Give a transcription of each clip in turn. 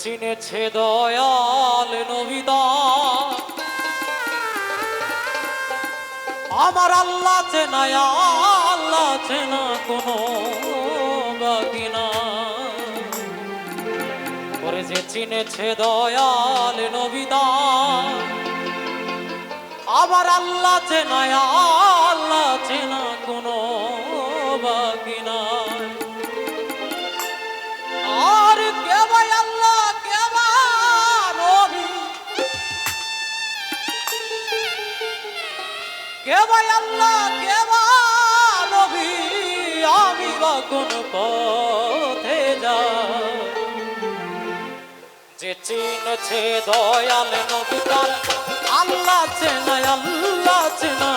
চিনেছে দয়াল নবিদা আমার আল্লাহ চেনা আল্লাহ চেনা কোনো না। করে যে চিনেছে দয়াল নবিদা আমার আল্লাহ চেনা আল্লাহ চেনা কোনো কে ভাই আল্লাহ, কে আমি কোন পথে যা যে চিনছে দয়াল নবী আল্লাহ চেনা আল্লাহ চেনা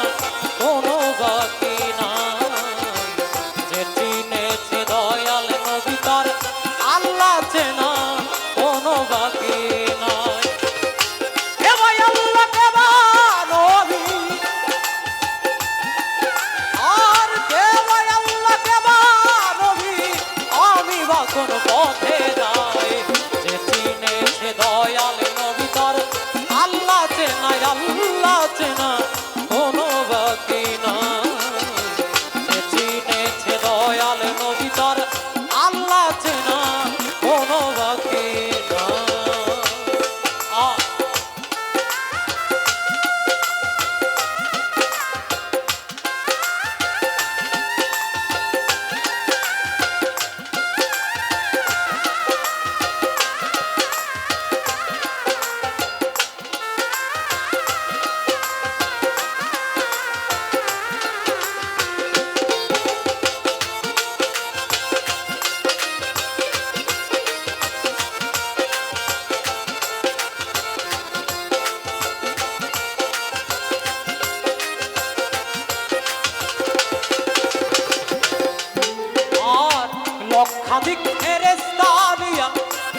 লক্ষাধিক ফেরেশতা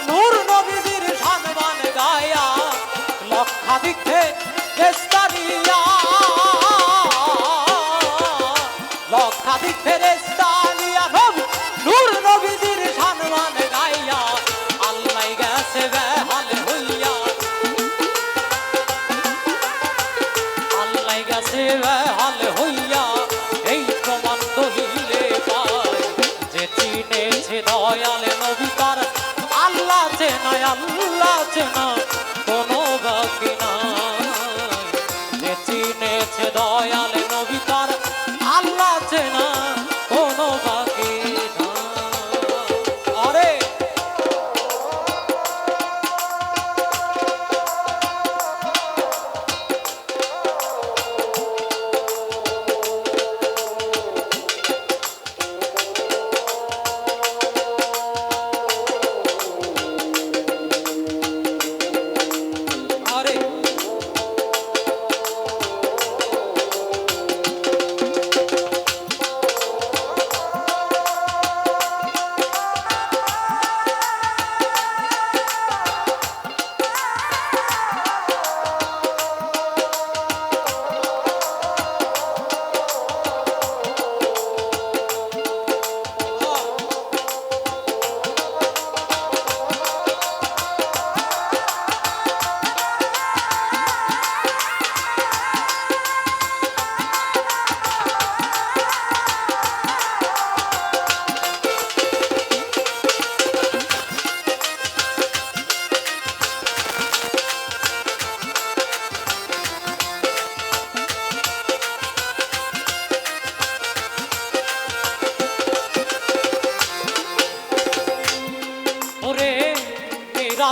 নূর নবীজির সম্মান গায়া লক্ষাধিক ফেরেশতা লক্ষাধিক ফেরেশতা নবী তার আল্লাহ চেনা আল্লাহ চেনা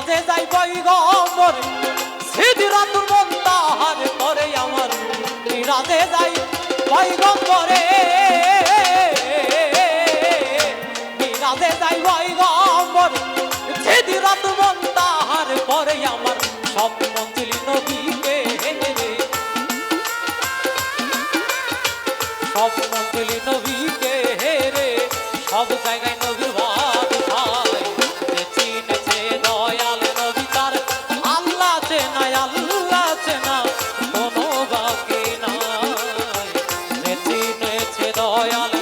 রাজে যাই বই গমর সিদ্ধিরাত মন তাহার করে আমার রাজে যাই বই গমরে রাজে যাই বই গমর সিদ্ধিরাত মন তাহার করে আমার সব মঞ্জিল নদীকে সব মঞ্জিল নবীকে হেরে সব জায়গায় কোনো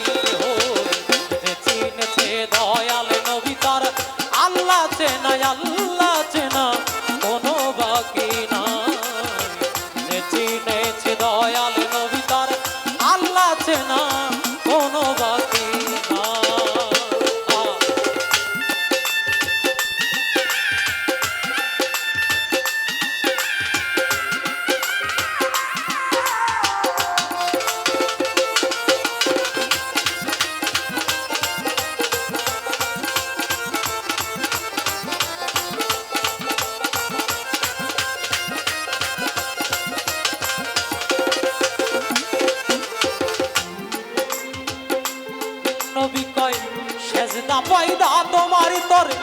তোমার তরে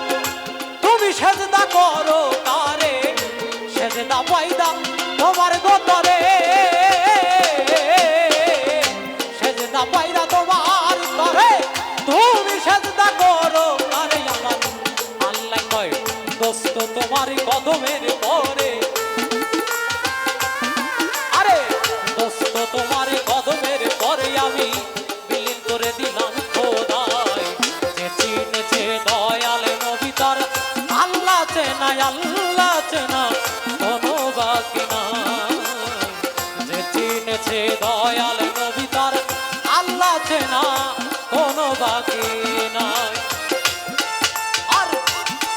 তুমি সেজদা করো তারে সেজদা পাইদা তোমার গোতরে। আল্লাহ না, কোনো বাকি নাই। আর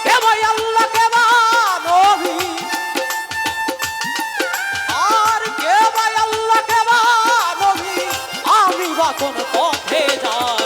কে ভাই আল্লাহ কে বা নবী? আর কে ভাই আল্লাহ কে বা নবী? আমি বা কোন পথে যাই